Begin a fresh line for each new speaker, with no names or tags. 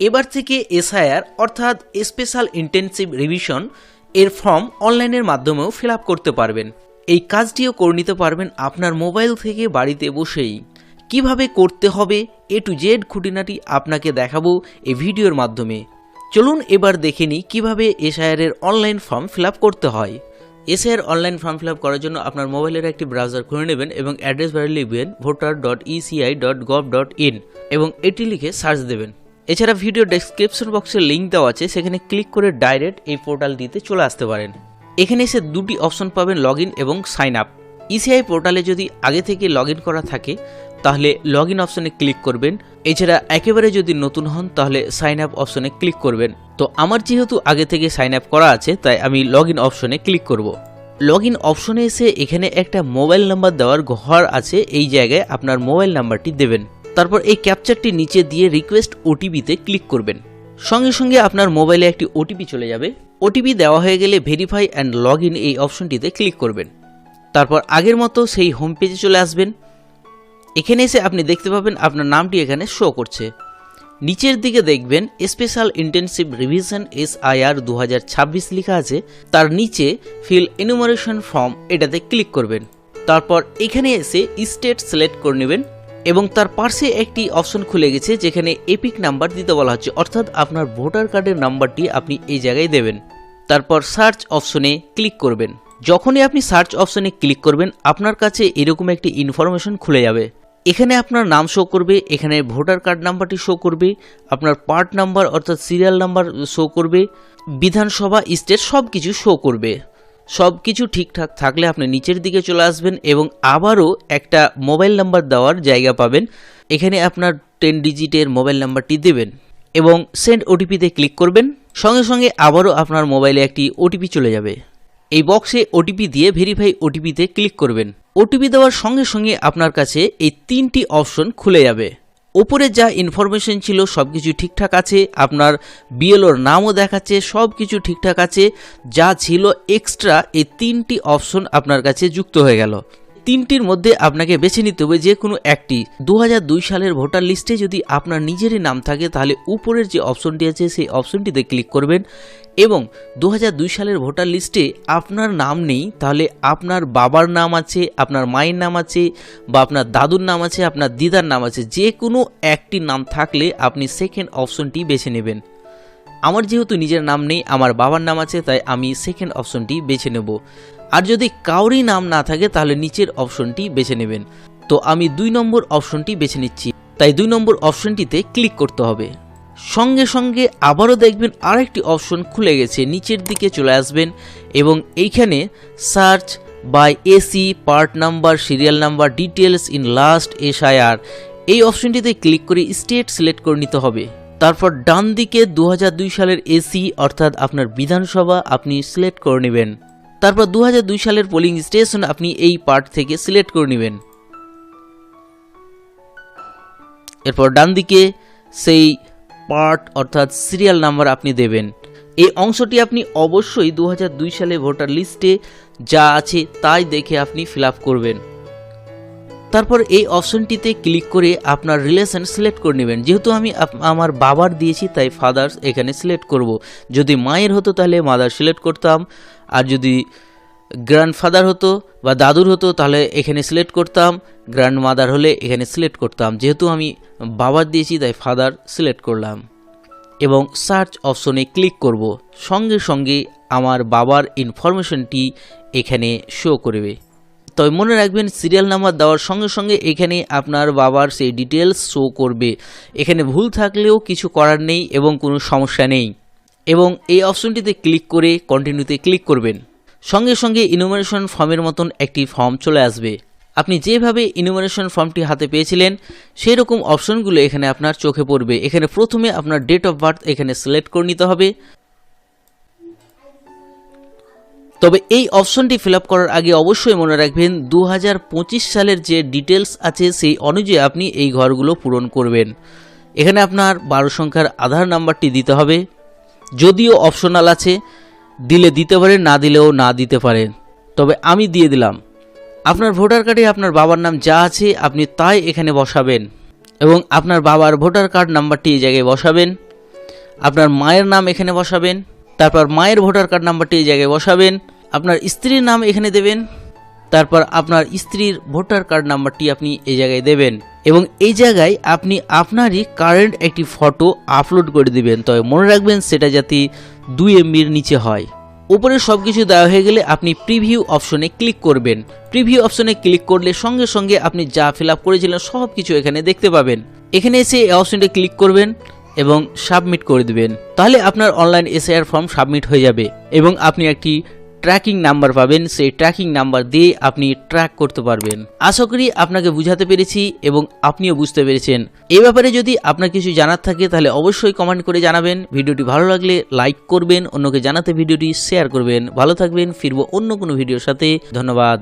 এবার থেকে এসআইআর, অর্থাৎ স্পেশাল ইন্টেনসিভ রিভিশন, এর ফর্ম অনলাইনের মাধ্যমেও ফিল করতে পারবেন। এই কাজটিও করে নিতে পারবেন আপনার মোবাইল থেকে বাড়িতে বসেই। কীভাবে করতে হবে, এ টু জেড খুঁটিনাটি আপনাকে দেখাবো এই ভিডিওর মাধ্যমে। চলুন এবার দেখে নিই কীভাবে এসআইআর এর অনলাইন ফর্ম ফিল করতে হয়। এসআইআর অনলাইন ফর্ম ফিল করার জন্য আপনার মোবাইলের একটি ব্রাউজার খুলে নেবেন এবং অ্যাড্রেস বারে লিখবেন voter dot ECI dot gov dot in এবং এটি লিখে সার্চ দেবেন। এছাড়া ভিডিও ডেসক্রিপশন বক্সে লিঙ্ক দেওয়া আছে, সেখানে ক্লিক করে ডাইরেক্ট এই পোর্টালটিতে চলে আসতে পারেন। এখানে এসে দুটি অপশন পাবেন লগ এবং সাইন আপ ইসিআই পোর্টালে যদি আগে থেকে লগ করা থাকে, তাহলে লগ ইন অপশনে ক্লিক করবেন। এছাড়া একেবারে যদি নতুন হন, তাহলে সাইন আপ অপশনে ক্লিক করবেন। তো আমার যেহেতু আগে থেকে সাইন আপ করা আছে, তাই আমি লগ ইন অপশনে ক্লিক করব। লগ ইন অপশনে এসে এখানে একটা মোবাইল নাম্বার দেওয়ার ঘর আছে, এই জায়গায় আপনার মোবাইল নাম্বারটি দেবেন। তারপর এই ক্যাপচারটি নিচে দিয়ে রিকোয়েস্ট ওটিপিতে ক্লিক করবেন। সঙ্গে সঙ্গে আপনার মোবাইলে একটি ওটিপি চলে যাবে। ওটিপি দেওয়া হয়ে গেলে ভেরিফাই অ্যান্ড লগ ইন এই অপশনটিতে ক্লিক করবেন। তারপর আগের মতো সেই হোম পেজে চলে আসবেন। এখানে এসে আপনি দেখতে পাবেন আপনার নামটি এখানে শো করছে। নিচের দিকে দেখবেন special intensive revision S IR দু হাজার ছাব্বিশ লেখা আছে। তার নিচে ফিল এনুমারেশন ফর্ম এটাতে ক্লিক করবেন। তারপর এখানে এসে স্টেট সিলেক্ট করে নেবেন। এবং তার পাশে একটি অপশন খুলে গেছে যেখানে এপিক নাম্বার দিতে বলা হচ্ছে। অর্থাৎ আপনার ভোটার কার্ডের নাম্বারটি আপনি এই জায়গায় দেবেন। তারপর সার্চ অপশনে ক্লিক করবেন। যখনই আপনি সার্চ অপশনে ক্লিক করবেন, আপনার কাছে এরকম একটি ইনফরমেশন খুলে যাবে। এখানে আপনার নাম শো করবে, এখানে ভোটার কার্ড নাম্বারটি শো করবে, আপনার পার্ট নাম্বার অর্থাৎ সিরিয়াল নাম্বার শো করবে, বিধানসভা, স্টেট সব কিছু শো করবে। সব কিছু ঠিকঠাক থাকলে আপনি নিচের দিকে চলে আসবেন এবং আবারও একটা মোবাইল নাম্বার দেওয়ার জায়গা পাবেন। এখানে আপনার টেন ডিজিটের মোবাইল নাম্বারটি দেবেন এবং সেন্ড ওটিপিতে ক্লিক করবেন। সঙ্গে সঙ্গে আবারও আপনার মোবাইলে একটি ওটিপি চলে যাবে। এই বক্সে ওটিপি দিয়ে ভেরিফাই ওটিপিতে ক্লিক করবেন। ওটিপি দেওয়ার সঙ্গে সঙ্গে আপনার কাছে এই তিনটি অপশন খুলে যাবে। ওপরে যা ইনফরমেশন ছিল সব কিছু ঠিকঠাক আছে, আপনার বিএলওর নামও দেখাচ্ছে সব কিছু ঠিকঠাক আছে, যা ছিল এক্সট্রা এই তিনটি অপশন আপনার কাছে যুক্ত হয়ে গেল। তিনটির মধ্যে আপনাকে বেছে নিতে হবে যে কোনো একটি। দু হাজার দুই সালের ভোটার লিস্টে যদি আপনার নিজেরই নাম থাকে, তাহলে উপরের যে অপশনটি আছে, সেই অপশনটিতে ক্লিক করবেন। এবং দু হাজার দুই সালের ভোটার লিস্টে আপনার নাম নেই, তাহলে আপনার বাবার নাম আছে, আপনার মায়ের নাম আছে, বা আপনার দাদুর নাম আছে, আপনার দিদার নাম আছে, যে কোনো একটি নাম থাকলে আপনি সেকেন্ড অপশনটি বেছে নেবেন। আমার যেহেতু নিজের নাম নেই, আমার বাবার নাম আছে, তাই আমি সেকেন্ড অপশনটি বেছে নেব। আর যদি কাউরই নাম না থাকে, তাহলে নিচের অপশনটি বেছে নেবেন। তো আমি দুই নম্বর অপশনটি বেছে নিচ্ছি। তাই দুই নম্বর অপশনটিতে ক্লিক করতে হবে। সঙ্গে সঙ্গে আবারও দেখবেন আরেকটি অপশন খুলে গেছে, নিচের দিকে চলে আসবেন এবং এইখানে search by AC, part number, serial number details in last SIR. এই অপশনটিতে ক্লিক করে স্টেট সিলেক্ট করে নিতে হবে। তারপর ডান দিকে দু হাজার দুই সালের এসি, অর্থাৎ আপনার বিধানসভা, আপনি সিলেক্ট করে নেবেন। তারপর দু হাজার দুই সালের পোলিং স্টেশন, আপনি এই পার্ট থেকে সিলেক্ট করে নেবেন। এরপর ডান দিকে সেই পার্ট অর্থাৎ সিরিয়াল নাম্বার আপনি দেবেন। এই অংশটি আপনি অবশ্যই দু হাজার দুই সালে ভোটার লিস্টে যা আছে তাই দেখে আপনি ফিল করবেন। তারপর এই অপশনটিতে ক্লিক করে আপনার রিলেশন সিলেক্ট করে নেবেন। যেহেতু আমি আমার বাবার দিয়েছি, তাই ফাদার্স এখানে সিলেক্ট করব। যদি মায়ের হতো তাহলে মাদার সিলেক্ট করতাম। আর যদি গ্র্যান্ডফাদার হতো বা দাদুর হতো, তাহলে এখানে সিলেক্ট করতাম। গ্র্যান্ড মাদার হলে এখানে সিলেক্ট করতাম। যেহেতু আমি বাবার দিয়েছি, তাই ফাদার সিলেক্ট করলাম। এবং সার্চ অপশনে ক্লিক করব। সঙ্গে সঙ্গে আমার বাবার ইনফরমেশনটি এখানে শো করবে। তবে মনে রাখবেন সিরিয়াল নাম্বার দেওয়ার সঙ্গে সঙ্গে এখানে আপনার বাবার সেই ডিটেলস শো করবে। এখানে ভুল থাকলেও কিছু করার নেই এবং কোনো সমস্যা নেই। এবং এই অপশনটিতে ক্লিক করে কন্টিনিউতে ক্লিক করবেন। সঙ্গে সঙ্গে ইনোমিনেশন ফর্মের মতন একটি ফর্ম চলে আসবে। আপনি যেভাবে ইনোমিনেশন ফর্মটি হাতে পেয়েছিলেন সেই রকম অপশনগুলো এখানে আপনার চোখে পড়বে। এখানে প্রথমে আপনার ডেট অফ বার্থ এখানে সিলেক্ট করে নিতে হবে। তবে এই অপশনটি ফিল করার আগে অবশ্যই মনে রাখবেন দু হাজার পঁচিশ সালের যে ডিটেলস আছে, সেই অনুযায়ী আপনি এই ঘরগুলো পূরণ করবেন। এখানে আপনার বারো সংখ্যার আধার নাম্বারটি দিতে হবে। যদিও অপশনাল আছে দিলে দিতে পারেন না দিলেও না দিতে পারেন তবে আমি দিয়ে দিলাম। আপনার ভোটার কার্ডে আপনার বাবার নাম যা আছে আপনি তাই এখানে বসাবেন এবং আপনার বাবার ভোটার কার্ড নাম্বারটি এই জায়গায় বসাবেন, আপনার মায়ের নাম এখানে বসাবেন, তারপর মায়ের ভোটার কার্ড নাম্বারটি এই জায়গায় বসাবেন, আপনার স্ত্রীর নাম এখানে দেবেন, তারপর আপনার স্ত্রীর ভোটার কার্ড নাম্বারটি আপনি এই জায়গায় দেবেন। এবং এই জায়গায় আপনি আপনারই কারেন্ট একটি ফটো আপলোড করে দিবেন। তবে মনে রাখবেন সেটা যাতে দুই এমবির নিচে হয়। উপরে সব কিছু দেওয়া হয়ে গেলে আপনি প্রিভিউ অপশনে ক্লিক করবেন। প্রিভিউ অপশনে ক্লিক করলে সঙ্গে সঙ্গে আপনি যা ফিল আপ করেছিলেন সব কিছু এখানে দেখতে পাবেন। এখানে এসে এই অপশনটি ক্লিক করবেন এবং সাবমিট করে দিবেন। তাহলে আপনার অনলাইন এসআইআর ফর্ম সাবমিট হয়ে যাবে এবং আপনি একটি ট্র্যাকিং নাম্বার পাবেন, সেই ট্র্যাকিং নাম্বার দিয়ে আপনি ট্র্যাক করতে পারবেন। আশা করি আপনাকে বুঝাতে পেরেছি এবং আপনিও বুঝতে পেরেছেন। এ ব্যাপারে যদি আপনার কিছু জানার থাকে, তাহলে অবশ্যই কমেন্ট করে জানাবেন। ভিডিওটি ভালো লাগলে লাইক করবেন, অন্যকে জানাতে ভিডিওটি শেয়ার করবেন। ভালো থাকবেন, ফিরবো অন্য কোনো ভিডিওর সাথে। ধন্যবাদ।